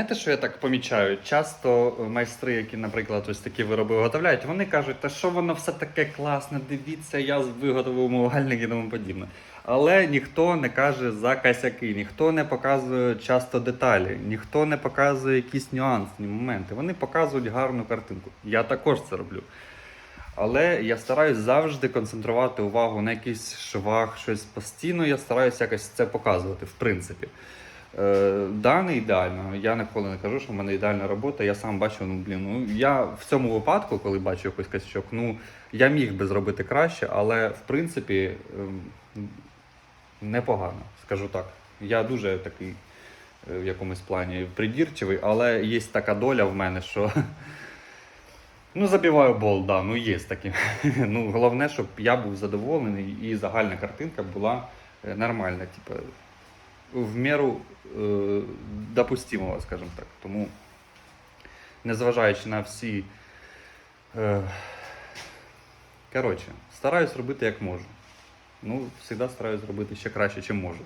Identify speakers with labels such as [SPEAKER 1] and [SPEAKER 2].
[SPEAKER 1] Знаєте, що я так помічаю? Часто майстри, які, наприклад, ось такі вироби виготовляють, вони кажуть, та що воно все таке класне, дивіться, я виготовив умивальник і тому подібне. Але ніхто не каже за косяки, ніхто не показує часто деталі, ніхто не показує якісь нюансні моменти. Вони показують гарну картинку. Я також це роблю. Але я стараюсь завжди концентрувати увагу на якихось швах, щось постійно. Я стараюсь якось це показувати, в принципі. Е, да, не ідеально. Я ніколи не кажу, що в мене ідеальна робота. Я сам бачу, ну блін, ну я в цьому випадку, коли бачу якийсь косячок, ну я міг би зробити краще, але в принципі ем, непогано, скажу так. Я дуже такий е, в якомусь плані придірчивий, але є така доля в мене, що. Ну, забиваю бол, да, ну є таке. ну, головне, щоб я був задоволений і загальна картинка була е, нормальна, типу, в міру е, допустимого, скажімо так. Тому, незважаючи на всі. Е, коротше, стараюсь робити як можу. Ну, завжди стараюсь робити ще краще, чим можу.